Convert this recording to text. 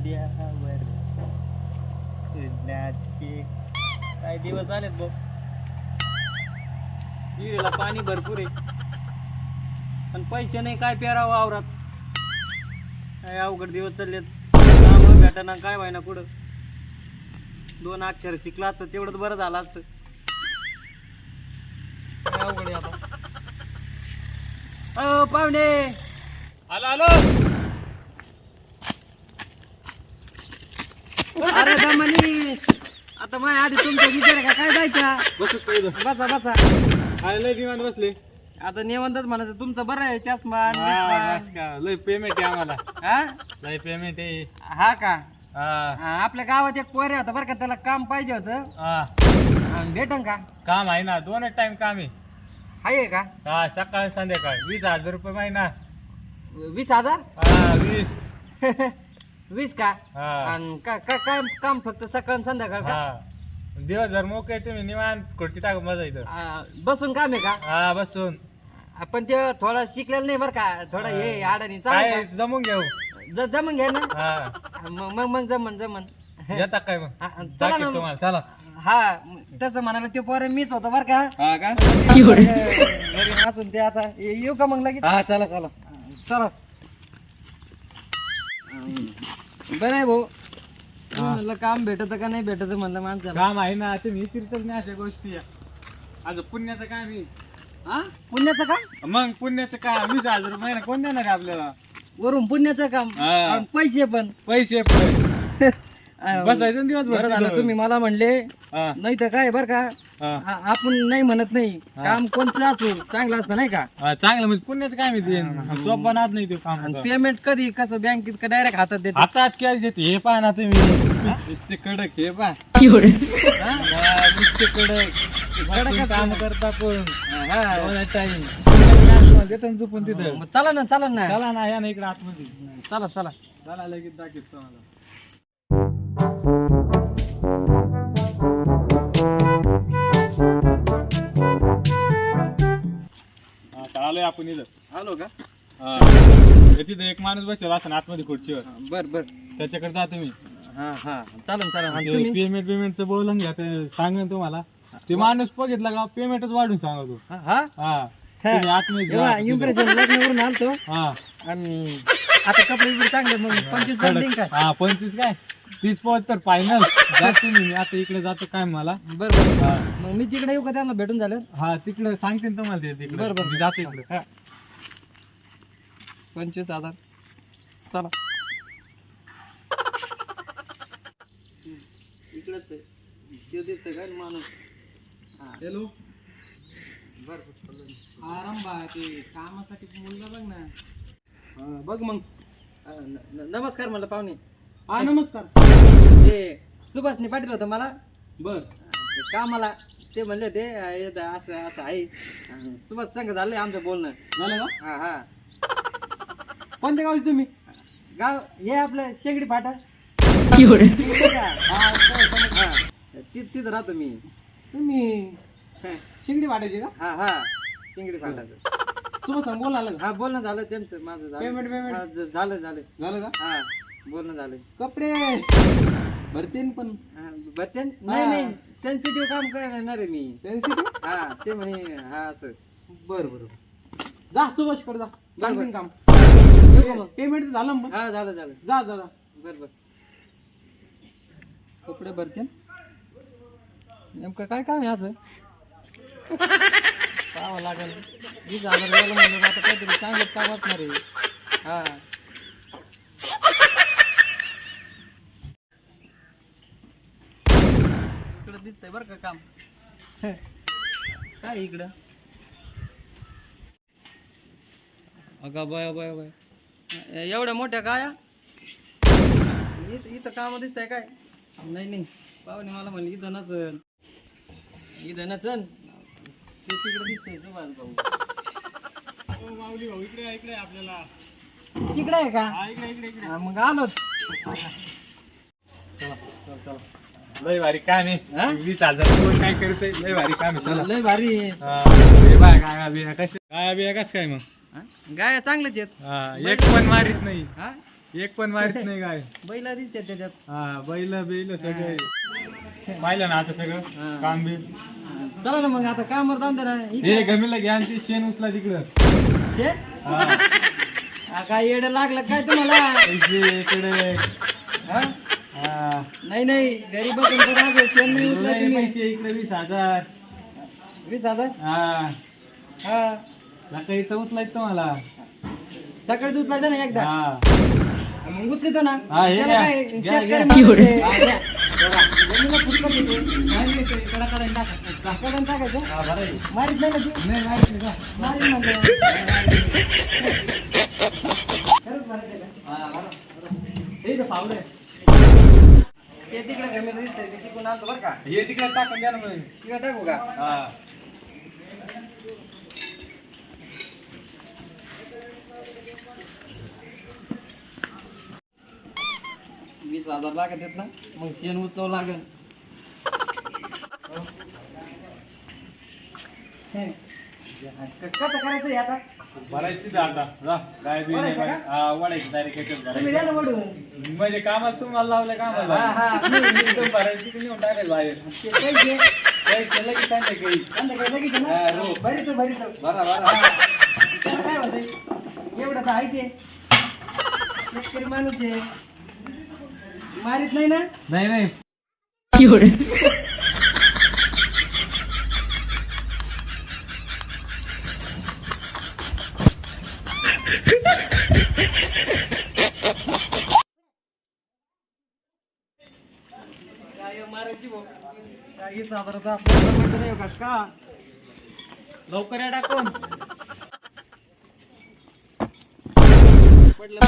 खांद्यावर फिरण्याचे काय दिवस आलेत भाऊ विहिरीला पाणी भरपूर आहे. पण पैसे नाही काय पेरावं आवरात काय अवघड दिवस चाललेत. कामं भेटाना काय व्हायना कुठं? दोन अक्षर शिकला असतं तेवढंच बरं झालं असतं. अवघड आहे आता? अ पाहुणे! आलो आलो! अरे दमनी आता माय आधी तुमचा विचार का? काय जायचा बस बसा बसा. लय विमान बसले? आता निवंतच म्हणायचं तुमचं बरं आहे चष्मा. बस का. लय पेमेंट आहे आम्हाला. हा? लय पेमेंट आहे. हा का? हा, हा, आपल्या गावात एक पोरे होता बरं का त्याला काम पाहिजे होतं. हा. भेटन का? काम आहे ना दोनच टाइम काम आहे. आहे का? हा सकाळ संध्याकाळ. वीस हजार रुपये महिना. वीस हजार? हा वीस. वीस का? हा. आणि का का- काय काम फक्त सकाळ आणि संध्याकाळ का? हा. दिवसभर मोकळे तुम्ही निवांत खुर्ची टाकून बसायचं हा, बसून काम आहे का? हा बसून. पण ते थोडं शिकलेलं नाही बरं का? थोडं हे अडाणी काय चालेल जमून घेऊ. का? ज- जमून घ्या ना. हा. मग मग मग जमन जमन. येता काय मग? हा, चला ना तुम्हाला चला. हा तसं म्हणाला ते पोरं मीच होतो बरं का? हा का? घरी असून ते आता ये- येऊ का मग लगेच? हा चला चला. चला. बरं आहे भाऊ. हा. म्हणलं काम भेटत का नाही भेटत म्हणलं माणसाला. काम आहे ना तुम्ही विचारतच नाही अशा गोष्टी. आज पुण्याचं काम आहे. हा? पुण्याचं काम? मग पुण्याचं काम वीस हजार रुपये महिना कोण देणार आहे आपल्याला? वरून पुण्याचं काम. हा. आणि पैसे पण. पैसे पण. बसायचं बरं झालं. तुम्ही मला म्हणले हा, नाही तर काय बरं का. आ- आपण नाही म्हणत नाही. काम कोणतं असो चांगलं असतं नाही का? चांगलं म्हणजे पुण्याचं काम आहे. ते सोपं नाच नाही ते काम आणि पेमेंट कधी कसं बँकेत का डायरेक्ट हातात देते? आता कॅश देते? हे पहा ना तुम्ही. नुसते कडक हे पहा. नुसते कडक. कडकच काम. करता पण हा. टाइम देतो ना चुकून तिथं. मग चला ना चला ना. चला ना या ना इकडे आतमध्ये. चला चला. चला लगेच दाखवतो तुम्हाला. आपण इथं. आलो का? हा. हे तिथं एक माणूस बसेल असं आतमध्ये खुर्चीवर. बर बर. त्याच्याकडे जा तुम्ही. हा हा. चालन चालन आणि तुम्ही? पेमेंट पेमेंटचं बोलून घ्या ते सांगेन तुम्हाला. ते माणूस बघितला का पेमेंटच वाढून सांगतो. हा, हा. हा. तुम्ही आतमध्ये जा. इम्प्रेशन आलतो. हा. आणि आता कपडे बिपडे चांगले मग. पंचवीस. दिन काय? हा पंचवीस काय? तीस पोहोच तर फायनल जा तुम्ही. मी आता इकडे जातो काय मला? बर बर. हा. मग मी तिकडे येऊ का त्यांना भेटून झालं हा तिकडे सांगते ना तुम्हाला ते तिकडे. बरं, बरं. मी जातो इकडे. हा. पंचवीस हजार. चला. इकडेच आहे. ते दिसतंय काय माणूस. हॅलो आराम बा ते कामासाठी मुलगा बघ ना. हा, बघ मग. हा, न- न- नमस्कार म्हणलं पाहुणे. हा नमस्कार. ते सुभाषने पाटील होतं मला. बर. ते कामाला ते म्हणले ते अं, हे द- असं असं आहे. अं, सुभाष संघ झालंय आमचं बोलणं. झालं का? हा हा. कोणत्या गावचे तुम्ही? गाव हे आपलं शेगडी फाटा. हा हा ति- तिथं राहतो मी. तुम्ही हा. शिंगडी वाटायची का? हा शिंगडी फाटाचं सुबह सांग बोल आलं हा बोलणं झालं त्यांचं माझं झालं? हा, ज- झालं झालं. झालं का? हा बोलणं झालं. कपडे! भरते पण. हा, बत्त्यान नाही नाही सेन्सिटिव्ह काम करणार आहे मी. सेन्सिटिव्ह हा ते म्हणे हा असं. बर बर जा सुभाषकडे जा. सांगते काम. येऊ का मग पेमेंट झालं मग. हा झालं झालं. जा जा जा. बर बर. कपडे भरते नेमकं काय काम आहे असं पाहावं लागेल. वीस हजार गेलं म्हणलं आता काहीतरी चांगलंच काम असणार आहे हा. इकडं दिसतंय बरं का काम? काय इकडं? अगा बया बया बया एवढ्या मोठ्या काया इथं इथं काम दिसतंय काय? नाही नाही. पाहुणे मला म्हणली इथं नचन. इथं नचन? माऊली भाऊ इकडे इकडे आपल्याला. तिकडे आहे का? हा इकडे इकडे इकडे. हा, मग आलोच चला चल चला. लय भारी काम हा? आहे वीस हजार कोण काय करते लय भारी काम आहे चला. लय भारी आहे. हा, हे बाय गाया बिया कशा गाया बिया कस काय मग? हा? गाया चांगल्याच आहेत. हा, एक पण मारीत नाही. हा? एक पण मारित नाही काय बैला दिसते त्याच्यात. हा बैल बैल सगळे. पाहिलं ना आता सगळं? हा. काम बी चला ना मग आता कामावर जाऊन दे ना हे गमीला घ्या आणि ते शेण उचला तिकडं? हा हा, काय येड लागलं काय तुम्हाला पैसे इकडे हा? हा नाही नाही घरी बसून तर राहतो. शेण नाही उचला लय तुम्ही. पैसे इकडे वीस हजार वीस हजार हा हा सकाळी तर उचलायचं तुम्हाला सकाळी उचलायचं ना एकदा हा मग उचलतो ना हा, हे त्याला घ्या. काय, घ्या, शेतकरी घ्या. माणूस आहे. हा, घ्या. बघा, जमिनीला फुटकं देतो. टाकायचं. टाकायचं? हा मारीत नाही ना ती? नाही नाही मारीत म्हणलं. हे तिकडे जमीन दिसतंय, ते तिकडून आणतो बरं का? हे तिकडे टाकून द्या ना मग. तिकडे टाकू का? हा वीस हजार लागत येत ना मग शेण उचलावं लागेल कसं करायचं हे आता. भरायची जा आता. जा. काय बी नाही वळायचं भरायचं. हा वळायची डायरेक्ट याच्यात तुम्ही द्या भरायची ना वडून. म्हणजे कामात तुम्हाला लावलं हा कामाला हा एकदम भरायची की नेऊन टाकायचं बाहेर? ते पैसे. काही केलं की सांगाय काही संध्याकाळी लगेच आहे हा, ना. बरी तो बरी तो बरा बरा त्याला काय होतंय? एवढं तर आहे ते. शेतकरी माणूस आहे. मारित नाही ना? नाही नाही भाऊ काही साधारणतः आपल्याला माहिती नाही का का लवकर या टाकून पडलं